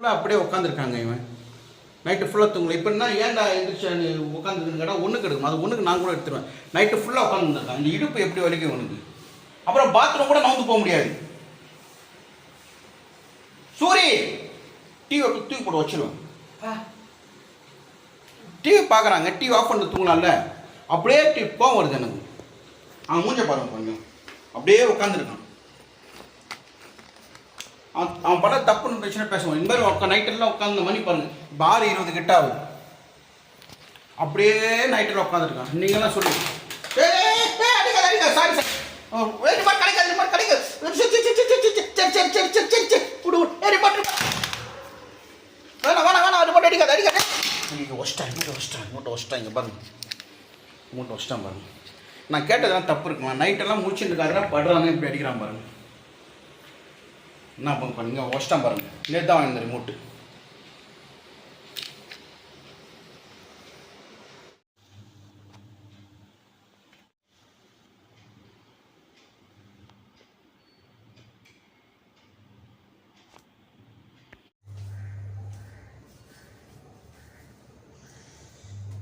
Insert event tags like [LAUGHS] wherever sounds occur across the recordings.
ஃபுல்லாக அப்படியே உட்காந்துருக்காங்க இவன். நைட்டு ஃபுல்லாக தூங்கல. இப்போ என்ன ஏன்டா எந்திரிச்சா உட்காந்துருக்குன்னு கேட்டால் ஒன்றுக்கு எடுக்கும் அது ஒன்றுக்கு நான் கூட எடுத்துருவேன். நைட்டு ஃபுல்லாக உட்காந்துருக்கான் இந்த இடுப்பு எப்படி வலிக்கும் உனக்கு அப்புறம் பாத்ரூம் கூட நவுந்து போக முடியாது. சூரி டிவி தூக்கி போட்டு வச்சிருவேன். டிவி பார்க்குறாங்க டிவி ஆஃப் பண்ணிட்டு தூங்கலாம்ல. அப்படியே டிவி கோவம் வருது எனக்கு. அவன் மூஞ்ச பாருங்க கொஞ்சம். அப்படியே உட்காந்துருக்கான் அவன் அவன் பல தப்புன்னு பிரச்சனை பேசுவான் இந்த மாதிரி உட்கா நைட்டெல்லாம் உட்காந்து மணி பாருங்கள் பார் இருபது கிட்ட ஆகும் அப்படியே நைட்டில் உட்காந்துருக்கான் நீங்களாம் சொல்லுங்க சாரி நான் கேட்டதெல்லாம் தப்பு இருக்குமா நைட்டெல்லாம் முடிச்சுட்டு இருக்காதுன்னா படுறானே இப்படி அடிக்கிறான் பாருங்க என்ன பண்ண பண்ணுங்க? வச்சிட்டேன் பாருங்க. நேற்று தான் வாங்கின ரிமோட்டு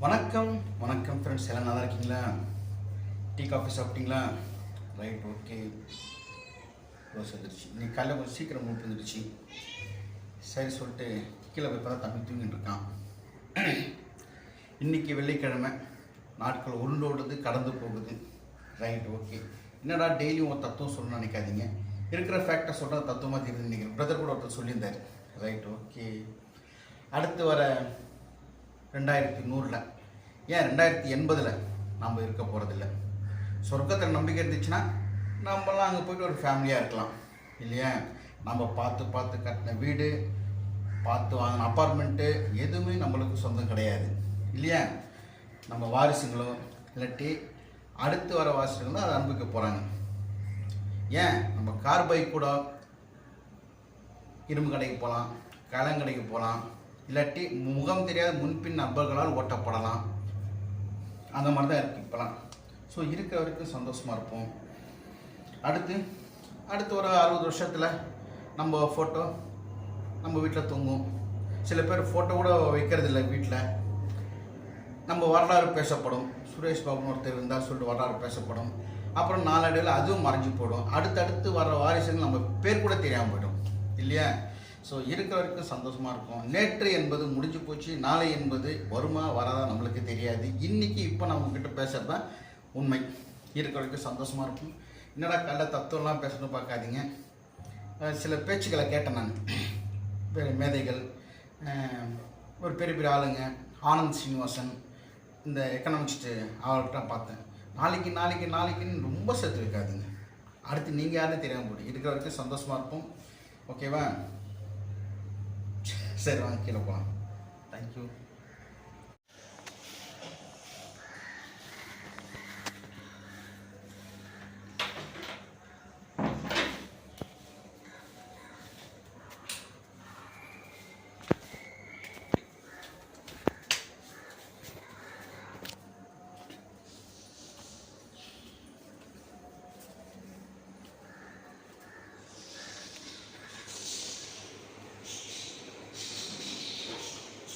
வணக்கம். வணக்கம் ஃப்ரெண்ட்ஸ் எல்லாம் நல்லா இருக்கீங்களா? டீ காஃபி சாப்பிட்டீங்களா? ரைட் ஓகே க்ளோஸ் வந்துடுச்சு. இன்றைக்கி காலையில் கொஞ்சம் சீக்கிரம் மூட்டு வந்துருச்சு சரி சொல்லிட்டு கீழே போய் பார்த்தா தம்பி தூங்கிட்டு இருக்கான். இன்னைக்கு வெள்ளிக்கிழமை. நாட்கள் உருண்டோடுது கடந்து போகுது. ரைட் ஓகே என்னடா டெய்லியும் ஒரு தத்துவம் சொல்லணும்னு நினைக்காதீங்க. இருக்கிற ஃபேக்டை சொல்கிற தத்துவமாக தெரியுது நீங்கள் பிரதர் கூட ஒருத்தர் சொல்லியிருந்தார். ரைட் ஓகே அடுத்து வர ரெண்டாயிரத்தி நூறில். ஏன் ரெண்டாயிரத்தி எண்பதில் நாம் இருக்க போகிறதில்ல சொர்க்கத்தில் நம்பிக்கை இருந்துச்சுன்னா நம்மலாம் அங்கே போயிட்டு ஒரு ஃபேமிலியாக இருக்கலாம். இல்லையா? நம்ம பார்த்து பார்த்து கட்டின வீடு பார்த்து வாங்கின அப்பார்ட்மெண்ட்டு எதுவுமே நம்மளுக்கு சொந்தம் கிடையாது. இல்லையா? நம்ம வாரிசுங்களும் இல்லாட்டி அடுத்து வர வாரிசுகளும் தான் அதை அனுபவிக்க போகிறாங்க ஏன்? நம்ம கார் பைக் கூட இரும்பு கடைக்கு போகலாம் கலங்கடைக்கு போகலாம் இல்லாட்டி முகம் தெரியாத முன்பின் நபர்களால் ஓட்டப்படலாம். அந்த மாதிரி தான் இருக்குது இப்போலாம் ஸோ இருக்கிற வரைக்கும் சந்தோஷமாக இருப்போம். அடுத்து அடுத்து ஒரு அறுபது வருஷத்தில் நம்ம ஃபோட்டோ நம்ம வீட்டில் தூங்கும் சில பேர் ஃபோட்டோ கூட வைக்கிறது இல்லை வீட்டில் நம்ம வரலாறு பேசப்படும். சுரேஷ் பாபுன்னு ஒருத்தர் இருந்தால் சொல்லிட்டு வரலாறு பேசப்படும். அப்புறம் நாளடைவில் அதுவும் மறைஞ்சு போடும் அடுத்தடுத்து வர வாரிசுகள் நம்ம பேர் கூட தெரியாமல் போயிடும். இல்லையா? ஸோ இருக்கிற வரைக்கும் சந்தோஷமாக இருக்கும். நேற்று என்பது முடிஞ்சு போச்சு நாளை என்பது வருமா வராதா நம்மளுக்கு தெரியாது. இன்னைக்கு இப்போ நான் உங்ககிட்ட தான் உண்மை. இருக்கிற வரைக்கும் சந்தோஷமாக இருக்கும். என்னடா கண்ட தத்துவம்லாம் பேசணும்னு பார்க்காதீங்க. சில பேச்சுக்களை கேட்டேன் நான். பெரிய மேதைகள் ஒரு பெரிய பெரிய ஆளுங்க ஆனந்த் சீனிவாசன் இந்த எக்கனாமிக்ஸ்ட்டு அவர்கிட்ட பார்த்தேன். நாளைக்கு நாளைக்கு நாளைக்குன்னு ரொம்ப சேர்த்து வைக்காதுங்க அடுத்து நீங்கள் யாருன்னு தெரியாமல் போடு இருக்கிற வரைக்கும் சந்தோஷமாக இருப்போம். ஓகேவா சரி வாங்க கீழே போகலாம் தேங்க்யூ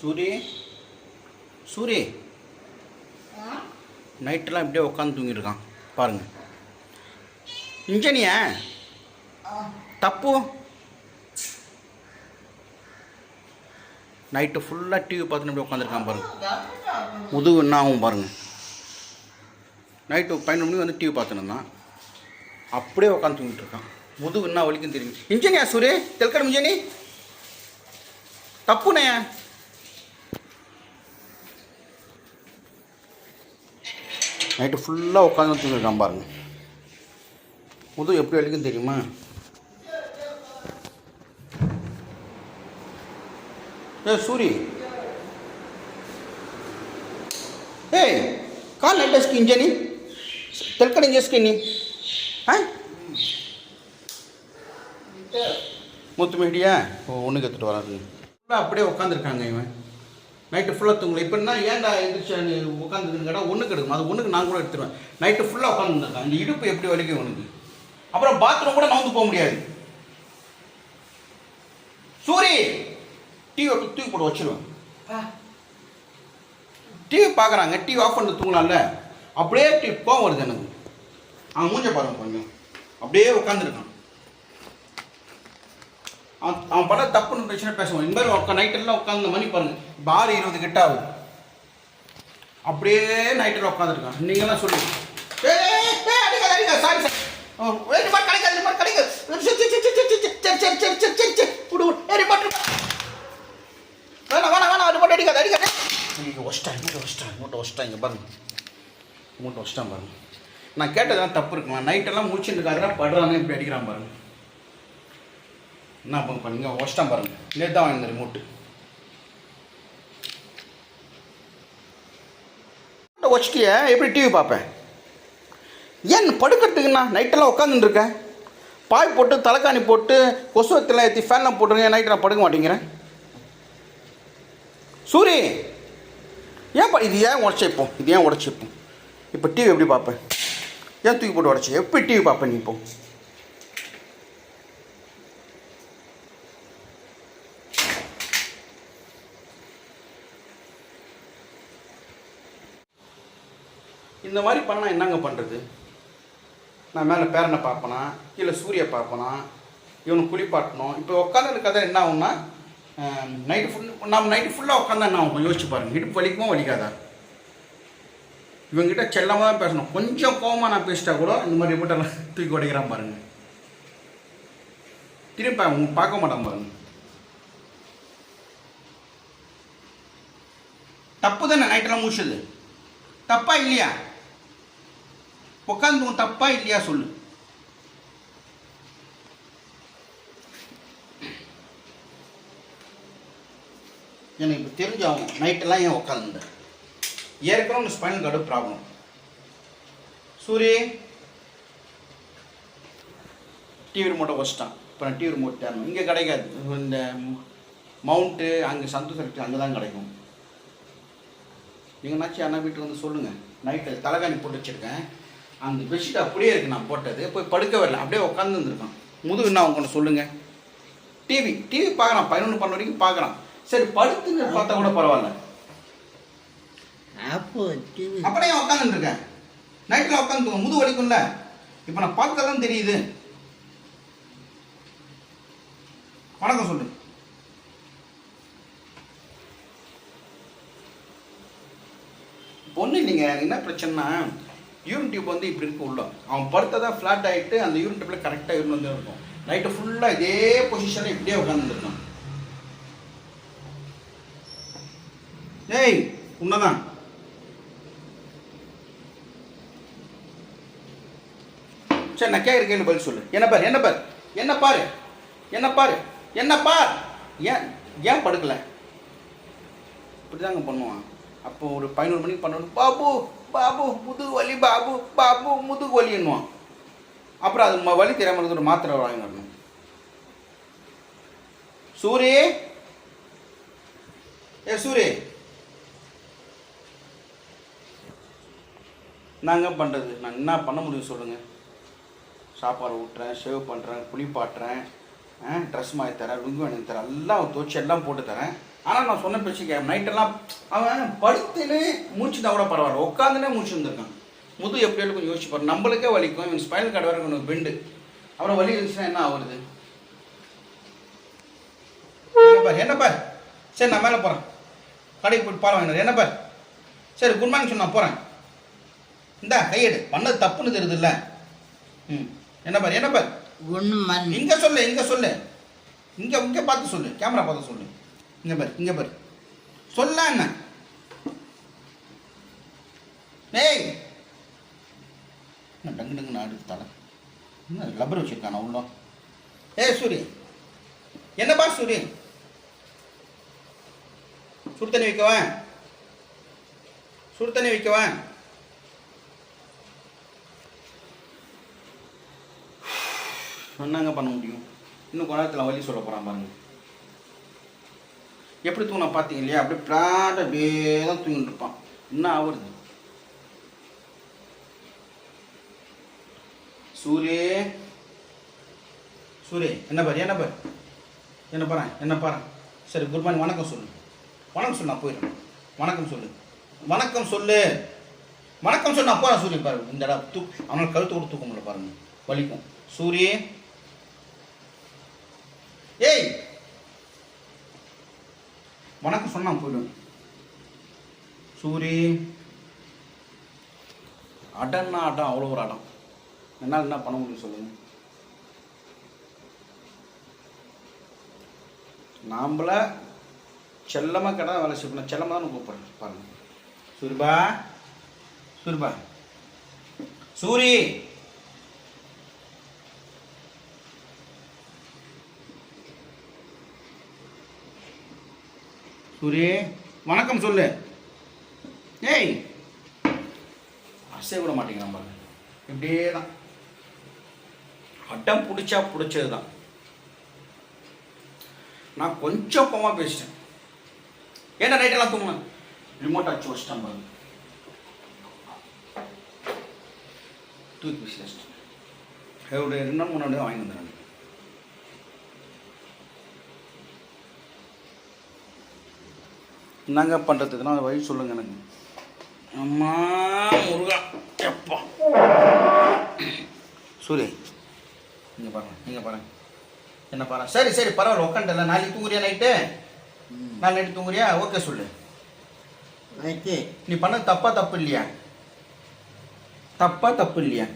சூரி. சூரி. நைட்டெல்லாம் இப்படியே உட்காந்து தூங்கியிருக்கான் பாருங்க. இன்ஜினியா தப்பு. நைட்டு ஃபுல்லாக டிவி பார்த்துன்னு இப்படி உட்காந்துருக்கான் பாருங்க. முதுகு என்ன ஆகும் பாருங்க. நைட்டு பன்னெண்டு மணிக்கு வந்து டிவி பார்த்துன்னு அப்படியே உட்காந்து தூங்கிட்டு இருக்கான் முதுகு என்ன வலிக்கும் தெரியும். இன்ஜினியா சூரி தெல்கடம் இன்ஜினி தப்புண்ணே. நைட்டு ஃபுல்லாக உட்காந்து தூங்கிருக்கான் பாருங்க முதுகு எப்படி வலிக்கும் தெரியுமா ஏ சூரி ஏய் కాల్ నెట్టేసుకు ఇంజని తెలకడం చేసుకుని முத்து மீடியா ஓ ஒன்றுக்கு எடுத்துகிட்டு வராது அப்படியே உட்காந்துருக்காங்க இவன் நைட்டு ஃபுல்லாக தூங்கல. இப்போ என்ன ஏன்டா எந்திரிச்சா நீ உட்காந்துருக்குன்னு கேட்டால் ஒன்றுக்கு எடுக்கும் அது ஒன்றுக்கு நான் கூட எடுத்துருவேன். நைட்டு ஃபுல்லாக உட்காந்துருக்கான் இந்த இடுப்பு எப்படி வலிக்கும் உனக்கு? அப்புறம் பாத்ரூம் கூட நவுந்து போக முடியாது. சூரி டிவி தூக்கி போட்டு வச்சிருவேன். டிவி பார்க்குறாங்க டிவி ஆஃப் பண்ணிட்டு தூங்கலாம்ல. அப்படியே டிவி கோவம் வருது எனக்கு. அவன் மூஞ்ச பாருங்க கொஞ்சம். அப்படியே உட்காந்துருக்கான் அவன் அவன் படம் தப்புன்னு பிரச்சனை பேசுவான் இந்த மாதிரி உட்கா நைட்டெல்லாம் உட்காந்து மணி பாருங்க இப்போ இருபது கிட்ட ஆகும் அப்படியே நைட்டில் உட்காந்துருக்கான் நீங்களாம் சொல்லி சாரி சார் நான் கேட்டதெல்லாம் தப்பு இருக்குமா நைட்டெல்லாம் முடிச்சுட்டு இருக்காதுன்னா படுறாங்க இப்படி அடிக்கிறான் பாருங்க என்ன பண்ண நீங்க வச்சிட்டான் பாருங்க. நேற்று தான் வாங்கியிருந்த ரிமோட்டு வச்சுட்டியே? எப்படி டிவி பார்ப்பேன்? ஏன் படுக்கிறதுக்குண்ணா நைட்டெல்லாம் உட்காந்துருக்கேன் பாய் போட்டு தலைக்காணி போட்டு கொசுவத்தில் ஏற்றி ஃபேன்லாம் போட்டுருங்க நைட்டு நான் படுக்க மாட்டேங்கிறேன்? சூரி! ஏன் இது ஏன் உடச்சிப்போம் இது ஏன் உடச்சிப்போம் இப்போ இப்போ டிவி எப்படி பார்ப்பேன்? ஏன் தூக்கி போட்டு உடச்சி? எப்படி டிவி பார்ப்பேன் நீ இப்போ? இந்த மாதிரி பண்ணால் என்னங்க பண்ணுறது நான் மேலே பேரனை பார்ப்பனா? கீழே சூரிய பார்ப்பனா? இவனை குளிப்பாட்டணும் இப்போ உட்காந்து கதை என்ன ஆகும்னா நைட்டு ஃபுல் நம்ம நைட்டு ஃபுல்லாக உட்காந்தா என்ன ஆகும்? யோசிச்சு பாருங்க. இடுப்பு வலிக்குமோ வலிக்காதா? இவங்ககிட்ட செல்லமாக தான் பேசணும். கொஞ்சம் கோவமாக நான் பேசிட்டா கூட இந்த மாதிரி ரிப்போர்ட்டெல்லாம் [LAUGHS] தூக்கி உடைக்கிறான் பாருங்க. திரும்ப அவங்க பார்க்க மாட்டான் பாருங்க. தப்பு தானே? நைட்டெல்லாம் முடிச்சது. தப்பா இல்லையா? உட்காந்து உன் தப்பா இல்லையா சொல்லு. எனக்கு இப்போ தெரிஞ்சவன் நைட்டெல்லாம் ஏன் உட்காந்து ஏற்கனவே spinal cord problem Suri TV ரிமோட்டை வச்சிட்டான். இப்போ நான் டிவி ரிமோட் தேடணும். இங்கே கிடைக்காது. இந்த மவுண்ட்டு அங்கே சந்தோஷ் அங்கே தான் கிடைக்கும். நீங்கள்னாச்சும் அண்ணா வீட்டுக்கு வந்து சொல்லுங்கள் நைட்டு தலைகாணி போட்டு வச்சுருக்கேன். அந்த பெட்ஷீட் அப்படியே இருக்குது நான் போட்டது. போய் படுக்க வரல. அப்படியே உட்காந்து இருந்திருக்கான். முதுகு என்ன அவங்க சொல்லுங்கள் டிவி டிவி பார்க்குறான். பதினொன்று பன்னெண்டு வரைக்கும் பார்க்குறான். சரி படுத்துன்னு பார்த்தா கூட பரவாயில்ல. அப்போ டிவி அப்படியே உட்காந்துட்டு இருக்கேன். நைட்டில் உட்காந்து முது வலிக்கும்ல. இப்போ நான் பார்த்தா தான் தெரியுது. வணக்கம் சொல்லு. ஒன்றும் இல்லைங்க. என்ன பிரச்சனைனா யூரின் டியூப் வந்து இப்படி இருக்கு உள்ள. அவன் படுத்ததான் ஃப்ளாட் ஆகிட்டு அந்த யூரின் டியூப்ல கரெக்டாக இருந்து வந்து இருக்கும். நைட்டு ஃபுல்லாக இதே பொசிஷனில் இப்படியே உட்காந்துருக்கான் ஏய் உன்னதான். சரி நான் கேட்குற கேள்வி பதில் சொல்லு. என்ன பாரு என்ன பாரு? என்ன பாரு? என்ன பாரு? என்ன பார்? ஏன் ஏன் படுக்கல? இப்படிதாங்க பண்ணுவான். அப்போ ஒரு பதினோரு மணிக்கு பண்ணணும் பாபு! பாபு முதுகு வலி பாபு பாபு முதுகு வலின்னுவான். அப்புறம் அது வலி தெரியாமல் இருந்து ஒரு மாத்திரை வாங்கி வரணும். சூரி. ஏ சூரி. நாங்கள் பண்ணுறது நான் என்ன பண்ண முடியும் சொல்லுங்கள் சாப்பாடு ஊட்டுறேன் ஷேவ் பண்ணுறேன் குளிப்பாட்டுறேன் ட்ரெஸ் மாறி தரேன் லுங்கு வாங்கி தரேன் எல்லாம் துவச்சி எல்லாம் போட்டு தரேன். ஆனால் நான் சொன்ன பேச்சு கே நைட்டெல்லாம் அவன் படுத்துன்னு மூச்சுதான் கூட பரவாயில்ல. உட்காந்துனே மூச்சு இருந்திருக்கான் முது எப்படி கொஞ்சம் யோசிச்சு பாரு. நம்மளுக்கே வலிக்கும். இவன் ஸ்பைனல் கார்டு வேறு கொஞ்சம் பெண்டு அப்புறம் வலி இருந்துச்சுன்னா என்ன ஆகுறது? என்ன பாரு என்ன பாரு? சரி நான் மேலே போகிறேன் கடைக்கு போய் பால் வாங்கினது என்ன பாரு? சரி குட் மார்னிங் சொன்னா போகிறேன் இந்தா கையெடு. பண்ணது தப்புன்னு தெரியுது இல்லை ம். என்ன பாரு என்ன பாரு? ஒன்று மணி இங்க சொல்லு இங்க சொல்லு. இங்க இங்க பார்த்து சொல்லு. கேமரா பார்த்து சொல்லு. இங்க பாரு இங்க பாரு. சொல்ல என்ன? ஏய்! என்ன டங்கு டங்கு நாடு தலை? என்ன ரப்பர் வச்சிருக்கானா உள்ள? ஏய் சூரி. என்னப்பா சூரி? சுடு தண்ணி வைக்கவா? சுடு தண்ணி வைக்கவா? சொன்னாங்க பண்ண முடியும்? இன்னும் கொஞ்ச நேரத்தில் வழி சொல்ல போகிறான் பாருங்கள் எப்படி தூங்கினா பார்த்தீங்க இல்லையா அப்படியே பிளாட் அப்படியே தான் தூங்கிட்டு இருப்பான். என்ன ஆகுறது சூரிய சூரிய என்ன பாரு என்ன பாரு? என்ன பாரு என்ன பாரு? சரி குட் மார்னிங் வணக்கம் சொல்லு. வணக்கம் சொல்லு நான் போயிடுறேன் வணக்கம் சொல்லு. வணக்கம் சொல்லு. வணக்கம் சொல்லு அப்பா சூரிய பாரு. இந்த இடம் தூ அவனால் கழுத்து கூட தூக்க முடியல பாருங்க. வலிக்கும். சூரிய ஏய் வணக்கம் சொன்னா போயிடும் சூரி. அடன்னா அடம் அவ்வளோ ஒரு அடம். என்னால் என்ன பண்ண முடியும் சொல்லுங்க. நாம்பள செல்லமாக கடை வேலை செய்யணும் செல்லமாக தான் கூப்பிடுறேன் பாருங்க. சூரிபா சூரிபா. சூரி. சூரி வணக்கம் சொல்லு. ஏய். அசை விட மாட்டேங்கிறான் பாருங்க. இப்படியே தான் அட்டம் பிடிச்சா பிடிச்சது தான் நான் கொஞ்சம் கோவமா பேசிட்டேன் ஏன்னா நைட்டெல்லாம் தூங்கினேன் ரிமோட் அடிச்சு வச்சிட்டேன் பாருங்க. தூக்கி பேசி வச்சிட்டேன் ரெண்டு மூணு வாங்கி வந்துடுறேன் என்னங்க பண்ணுறதுக்குன்னா வழி சொல்லுங்க எனக்கு. அம்மா முருகா எப்பா. சூரிய நீங்கள் பாருங்க நீங்கள் பாருங்க. என்ன பாருங்க சரி சரி பரவாயில்ல உட்காண்டல நாளைக்கு தூங்குறியா நைட்டு நாளை நைட்டு தூங்குறியா? ஓகே சொல்லு. ஓகே நீ பண்ணது தப்பா தப்பு இல்லையா? தப்பா தப்பு இல்லையா?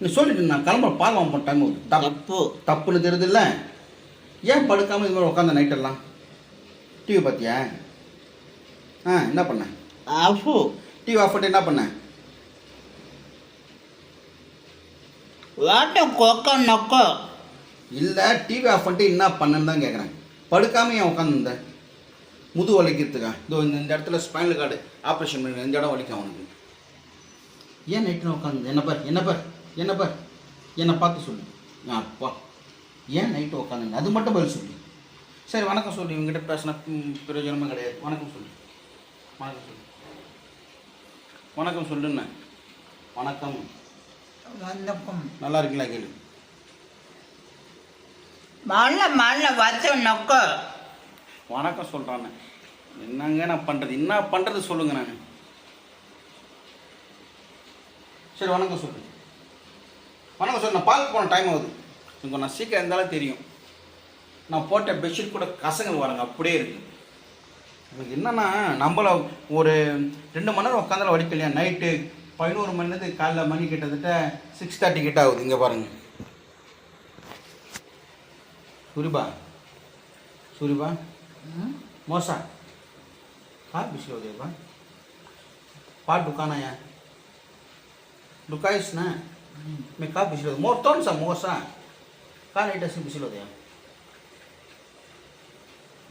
நீ சொல்லிட்டு நான் கிளம்ப பால் வாங்க டைம் தப்பு தப்பு. தப்புன்னு தெரியுது இல்லை ஏன் படுக்காம இது மாதிரி உட்காந்த நைட்டெல்லாம் டிவி பார்த்தியா ஆ என்ன பண்ண? ஆஃபு. டிவி ஆஃப் பண்ணிட்டு என்ன பண்ண? வாட்ட கொக்க நொக்க. இல்லை டிவி ஆஃப் பண்ணிட்டு என்ன பண்ணேன்னு தான் கேட்குறேன் படுக்காம ஏன் உட்காந்துருந்த முது வலிக்கிறதுக்கா? இதோ இந்த இந்த இடத்துல ஸ்பைனல் கார்டு ஆப்ரேஷன் பண்ணி இந்த இடம் வலிக்கும் அவனுக்கு. ஏன் நைட்டு உட்காந்து என்ன பார் என்ன பார் என்ன பார்? என்னை பார்த்து சொல்லு. அப்பா. ஏன் நைட்டு உட்காந்துங்க அது மட்டும் பதில் சொல்லு. சரி வணக்கம் சொல்லு. இவங்ககிட்ட பேசினா ம், பிரயோஜனமே கிடையாது. வணக்கம் சொல்லு. வணக்கம் சொல்லு. வணக்கம் சொல்லுண்ணே. வணக்கம். வந்தப்பம் நல்லா இருக்கீங்களா கேளு. மழை மழை வச்ச நொக்க. வணக்கம் சொல்கிறானே என்னங்க நான் பண்ணுறது என்ன பண்ணுறது சொல்லுங்க நான். சரி வணக்கம் சொல்லு. வணக்கம் சொல்லு. நான் பார்க்க போன டைம் ஆகுது. இங்கே நான் சீக்கிரம் இருந்தாலும் தெரியும். நான் போட்ட பெட்ஷீட் கூட கசங்கள் வரங்க அப்படியே இருக்கு எனக்கு என்னன்னா நம்மள ஒரு ரெண்டு மணி நேரம் உட்காந்தாலும் வலிக்கலையா நைட்டு பதினோரு மணிலேருந்து காலைல மணி கிட்டத்தட்ட சிக்ஸ் தேர்ட்டி கிட்ட ஆகுது இங்கே பாருங்க சூரிபா சூரிபா मोसा का बिसलो दे बा पा दुकान आया दुकाइस ना मैं का बिसलो मोर तोन सा मोसा का नहीं डसी बिसलो दे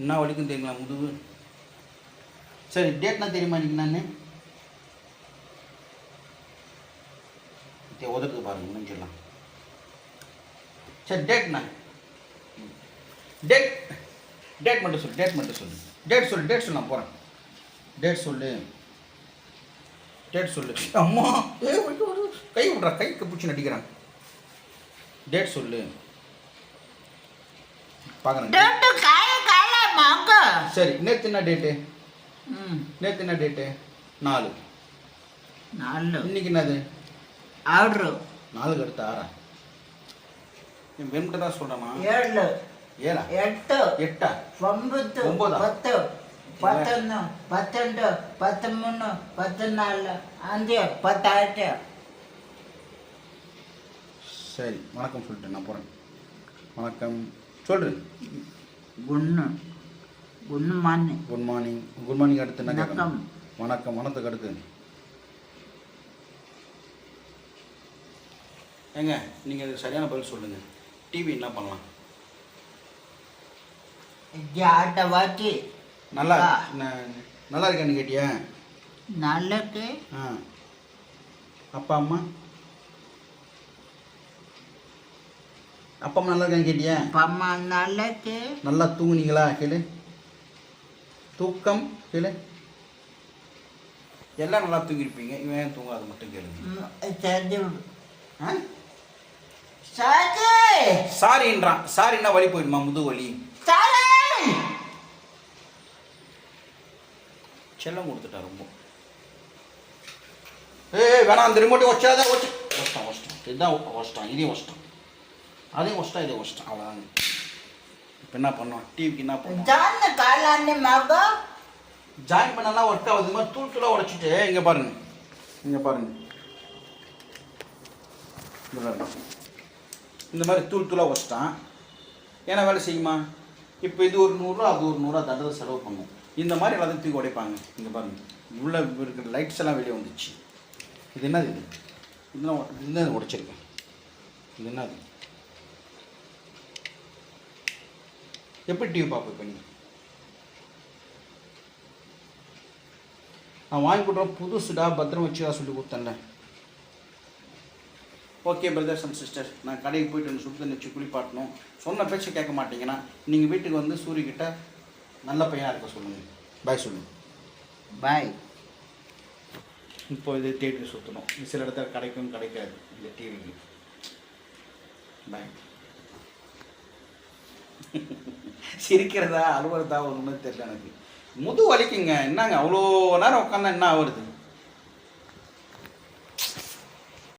என்ன வலிக்கும் தெரியுங்களா முதுகு? சரி டேட்னா தெரியுமா நீங்கள் நான் உதற்கு பாருங்க முடிஞ்சிடலாம். சரி டேட்ண்ணா டேட் டேட் மட்டும் சொல்லு டேட் மட்டும் சொல்லு. டேட் சொல்லு டேட் சொல்லு நான் போகிறேன் டேட் சொல்லு. டேட் சொல்லு. அம்மா ஏ கை விட்றா கைக்கு பிடிச்சி நடிக்கிறான். டேட் சொல்லு. பார்க்குறேன் கால மக்க சரி நேற்று என்ன டேட்டு ம். நேற்று என்ன டேட்டு நாலு. நாலு. இன்னைக்கு என்னது? ஆறு. நாலுக்கு அடுத்து ஆறா? என் வெண்கிட்ட தான் சொல்கிறேன்னா ஏழு. ஏழா? எட்டு. எட்டா? ஒன்பது. ஒன்பதா? பத்து. பத்தொன்று பத்தொண்டு. பத்தொன்று பத்தினாலு. அஞ்சு. பத்தாயிரத்து. சரி வணக்கம் சொல்லிட்டேன் நான் போகிறேன் வணக்கம். சொல்று. குன்னு குன்னு மான்னு குட் மார்னிங் குட் மார்னிங் அடுத்து என்ன வணக்கம். வணக்கம். வணக்கத்துக்கு அடுத்து. ஏங்க நீங்கள் இதுக்கு சரியான பதில் சொல்லுங்கள் டிவி என்ன பண்ணலாம்? ஜாட்ட வாட்டி நல்லா நல்லா இருக்கான்னு கேட்டியா? நல்லக்கு ஆ. அப்பா அம்மா? அப்பா அம்மா நல்லா இருக்கான்னு கேட்டியா? பம்மா நல்லக்கு நல்லா தூங்குனீங்களா? கேளு. தூக்கம் இல்லை எல்லாம் நல்லா தூங்கியிருப்பீங்க. இவன் ஏன் தூங்காது மட்டும் கேளுங்க. சாரின்றான் சாரி. என்ன வழி போயிடுமா? முது வலி. செல்லம் கொடுத்துட்டா ரொம்ப. ஏய் வேணாம் அந்த ரிமோட்டை வச்சாதான் வச்சு வச்சிட்டான் வச்சிட்டான் இதுதான் வச்சிட்டான் இதையும் வச்சிட்டான் அதையும் வச்சிட்டான் இதையும் வச்சிட்டான் அவ்வளோதான் என்ன பண்ணோம்? டிவிக்கு என்ன பண்ணுவோம் ஜான் காலான்னு மகா. ஜாயின் பண்ணலாம் ஒர்க் ஆகுது. மாதிரி தூள் தூளாக உடச்சிட்டு இங்கே பாருங்க. இங்கே பாருங்க. இந்த மாதிரி தூள் தூளாக உடச்சிட்டான். ஏன்னா வேலை செய்யுமா? இப்போ இது ஒரு நூறுரூவா அது ஒரு நூறுரூவா தண்டதை செலவு பண்ணும். இந்த மாதிரி எல்லாத்தையும் தூக்கி உடைப்பாங்க. இங்கே பாருங்க. உள்ளே இருக்கிற லைட்ஸ் எல்லாம் வெளியே வந்துச்சு இது என்னது இது? இதெல்லாம் இதெல்லாம் உடைச்சிருக்கேன் இது என்னது? எப்படி டிவி பார்ப்போம் இப்போ நீங்கள் நான் வாங்கி கொடுறேன் புதுசுடா பத்திரம் வச்சுக்கா சொல்லி கொடுத்தேன்ல. ஓகே பிரதர்ஸ் அண்ட் சிஸ்டர் நான் கடைக்கு போயிட்டு வந்து சுடு தண்ணி வச்சு குளிப்பாட்டணும் சொன்ன பேச்சு கேட்க மாட்டீங்கன்னா நீங்கள் வீட்டுக்கு வந்து சூரியக்கிட்ட நல்ல பையனாக இருக்க சொல்லுங்கள் பாய் சொல்லுங்கள் ಬಾಯ್ இப்போ இது தேட்டர் சுற்றணும் சில இடத்துல கிடைக்கும் கிடைக்காது. இந்த டிவிக்கு பாய் சிரிக்கிறதா அழுவுறதா ஒன்றுமே தெரியல எனக்கு. முது வலிக்குங்க. என்னங்க அவ்வளோ நேரம் உட்காந்தா என்ன ஆகுறது?